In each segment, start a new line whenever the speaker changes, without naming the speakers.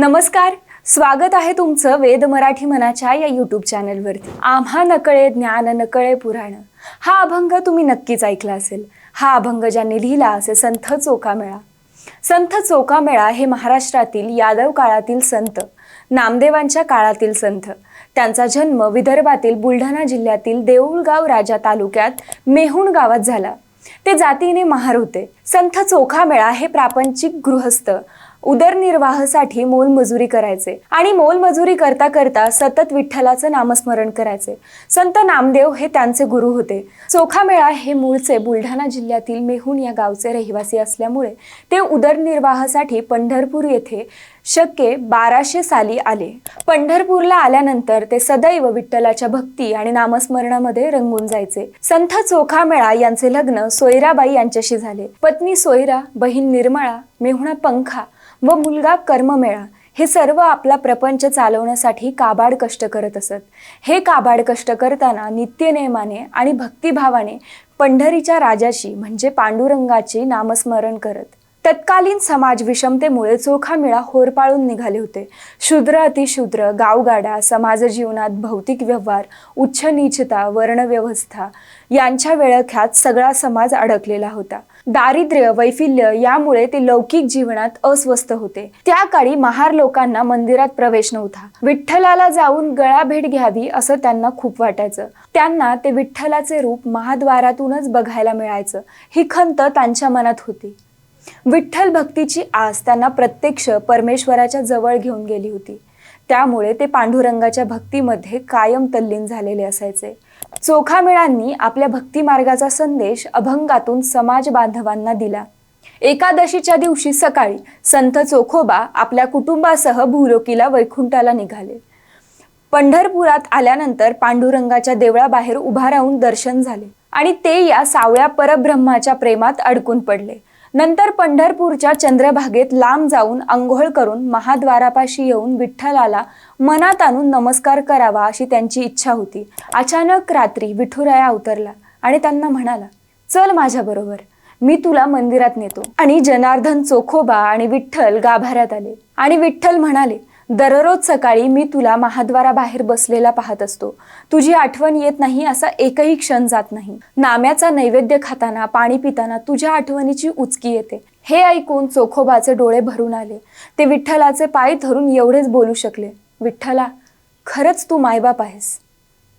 नमस्कार स्वागत आहे तुमचं वेद मराठी मनाच्या या यूट्यूब चॅनलवरती. आम्हा नकळे ज्ञान नकळे पुराण. हा अभंग तुम्ही नक्कीच ऐकला असेल. हा अभंग ज्यांनी लिहिला असे संत चोकामेळा संत चोकामेळा हे महाराष्ट्रातील यादव काळातील संत नामदेवांच्या काळातील संत. त्यांचा जन्म विदर्भातील बुलढाणा जिल्ह्यातील देऊळगाव राजा तालुक्यात मेहुण गावात झाला. ते जातीने महार होते. संत चोखामेळा हे प्रापंचिक गृहस्थ उदरनिर्वाहासाठी मोलमजुरी करायचे आणि मोलमजुरी करता करता सतत विठ्ठलाचं नामस्मरण करायचे. संत नामदेव हे त्यांचे गुरु होते. चोखामेळा हे मूळचे बुलढाणा जिल्ह्यातील मेहून या गावचे रहिवासी असल्यामुळे ते उदरनिर्वाहासाठी पंढरपूर येथे शक्य बाराशे साली आले. पंढरपूरला आल्यानंतर ते सदैव विठ्ठलाच्या भक्ती आणि नामस्मरणामध्ये रंगून जायचे. संत चोखामेळा यांचे लग्न सोयराबाई यांच्याशी झाले. पत्नी सोयरा बहीण निर्मळा मेहुणा पंखा व मुलगा कर्ममेळा. हे सर्व आपला प्रपंच चालवण्यासाठी काबाड कष्ट करत असत. हे काबाड कष्ट करताना नित्यनेमाने आणि भक्तिभावाने पंढरीच्या राजाशी म्हणजे पांडुरंगाचे नामस्मरण करत तत्कालीन समाज विषमतेमुळे चोखामेळा होरपाळून निघाले होते. शूद्र अतिशूद्र गावगाडा समाज जीवनात भौतिक व्यवहार उच्च नीचता वर्णव्यवस्था यांच्या वेळख्यात सगळा समाज अडकलेला होता. दारिद्र्य वैफिल्य यामुळे ते लौकिक जीवनात अस्वस्थ होते. त्या काळी महार लोकांना मंदिरात प्रवेश नव्हता. विठ्ठलाला जाऊन गळा भेट घ्यावी असं त्यांना खूप वाटायचं. त्यांना ते विठ्ठलाचे रूप महाद्वारातूनच बघायला मिळायचं. ही खंत त्यांच्या मनात होती. विठ्ठल भक्तीची आस त्यांना प्रत्यक्ष परमेश्वराच्या जवळ घेऊन गेली होती. त्यामुळे ते पांडुरंगाच्या भक्तीमध्ये कायम तल्लीन झालेले असायचे. चोखामेळांनी आपल्या भक्ती मार्गाचा संदेश अभंगातून समाज बांधवांना दिला. एकादशीच्या दिवशी सकाळी संत चोखोबा आपल्या कुटुंबासह भूलोकीला वैकुंठाला निघाले. पंढरपुरात आल्यानंतर पांडुरंगाच्या देवळाबाहेर उभा राहून दर्शन झाले आणि ते या सावळ्या परब्रह्माच्या प्रेमात अडकून पडले. नंतर पंढरपूरच्या चंद्रभागेत लांब जाऊन आंघोळ करून महाद्वारापाशी येऊन विठ्ठलाला मनात आणून नमस्कार करावा अशी त्यांची इच्छा होती. अचानक रात्री विठुराया अवतरला आणि त्यांना म्हणाला चल माझ्याबरोबर मी तुला मंदिरात नेतो. आणि जनार्दन चोखोबा आणि विठ्ठल गाभाऱ्यात आले. आणि विठ्ठल म्हणाले दररोज सकाळी मी तुला महाद्वाराबाहेर बसलेला पाहत असतो. तुझी आठवण येत नाही असा एकही क्षण जात नाही. नाम्याचा नैवेद्य खाताना पाणी पिताना तुझ्या आठवणीची उचकी येते. हे ऐकून चोखोबाचे डोळे भरून आले. ते विठ्ठलाचे पाय धरून एवढेच बोलू शकले. विठ्ठला खरंच तू मायबाप आहेस.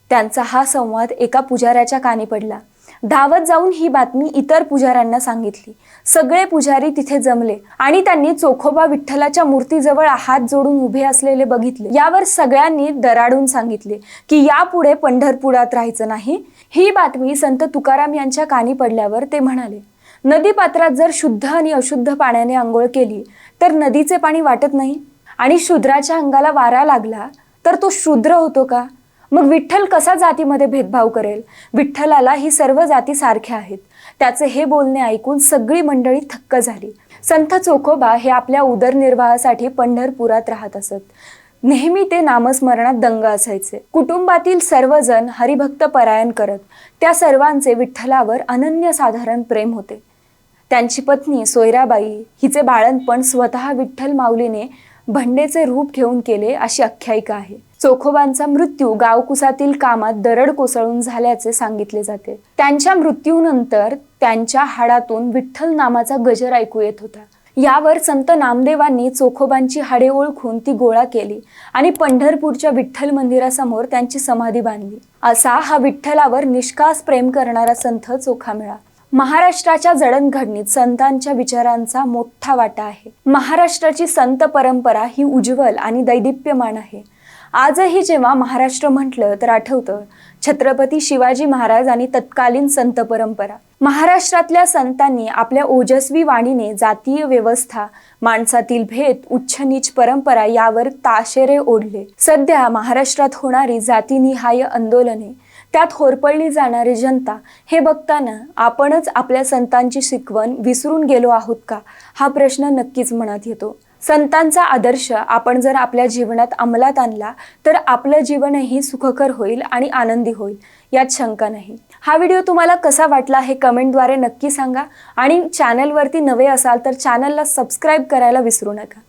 त्यांचा हा संवाद एका पुजाऱ्याच्या कानी पडला. धावत जाऊन ही बातमी इतर पुजाऱ्यांना सांगितली. सगळे पुजारी तिथे जमले आणि त्यांनी चोखोबा विठ्ठलाच्या मूर्तीजवळ हात जोडून उभे असलेले बघितले. यावर सगळ्यांनी दराडून सांगितले की यापुढे पंढरपुरात राहायचं नाही. ही बातमी संत तुकाराम यांच्या कानी पडल्यावर ते म्हणाले नदीपात्रात जर शुद्ध आणि अशुद्ध पाण्याने आंघोळ केली तर नदीचे पाणी वाटत नाही. आणि शूद्राच्या अंगाला वारा लागला तर तो शूद्र होतो का? मग विठ्ठल कसा जातीमध्ये भेदभाव करेल? विठ्ठलाला ही सर्व जाती सारख्या आहेत. त्याचे हे बोलणे ऐकून सगळी मंडळी थक्क झाली. संत चोखोबा हे आपल्या उदरनिर्वाहासाठी पंढरपुरात राहत असत. नेहमी ते नामस्मरणात दंग असायचे. कुटुंबातील सर्वजण हरिभक्त परायण करत त्या सर्वांचे विठ्ठलावर अनन्यसाधारण प्रेम होते. त्यांची पत्नी सोयराबाई हिचे बाळणपण स्वतः विठ्ठल माऊलीने भंडेचे रूप घेऊन केले अशी आख्यायिका आहे. चोखोबांचा मृत्यू गावकुसातील कामात दरड कोसळून झाल्याचे सांगितले जाते. त्यांच्या मृत्यूनंतर त्यांच्या हाडातून विठ्ठल नामाचा गजर ऐकू येत होता. यावर संत नामदेवांनी चोखोबांची हाडे ओळखून ती गोळा केली आणि पंढरपूरच्या विठ्ठल मंदिरासमोर त्यांची समाधी बांधली. असा हा विठ्ठलावर निष्कास प्रेम करणारा संत चोखामेळा. महाराष्ट्राच्या जडणघडणीत संतांच्या विचारांचा मोठा वाटा आहे. महाराष्ट्राची संत परंपरा ही उज्ज्वल आणि दैदिप्यमान आहे. आजही जेव्हा महाराष्ट्र म्हटलं तर आठवतं छत्रपती शिवाजी महाराज आणि तत्कालीन संत परंपरा. महाराष्ट्रातल्या संतांनी आपल्या ओजस्वी वाणीने जातीय व्यवस्था माणसातील भेद उच्च नीच परंपरा यावर ताशेरे ओढले. सध्या महाराष्ट्रात होणारी जातीनिहाय आंदोलने त्यात होरपळली जाणारी जनता हे बघताना आपणच आपल्या संतांची शिकवण विसरून गेलो आहोत का? हा प्रश्न नक्कीच मनात येतो. संतांचा आदर्श आपण जर आपल्या जीवनात अंमलात आणला तर आपलं जीवनही सुखकर होईल आणि आनंदी होईल यात शंका नाही. हा व्हिडिओ तुम्हाला कसा वाटला हे कमेंटद्वारे नक्की सांगा आणि चॅनलवरती नवे असाल तर चॅनलला सबस्क्राईब करायला विसरू नका.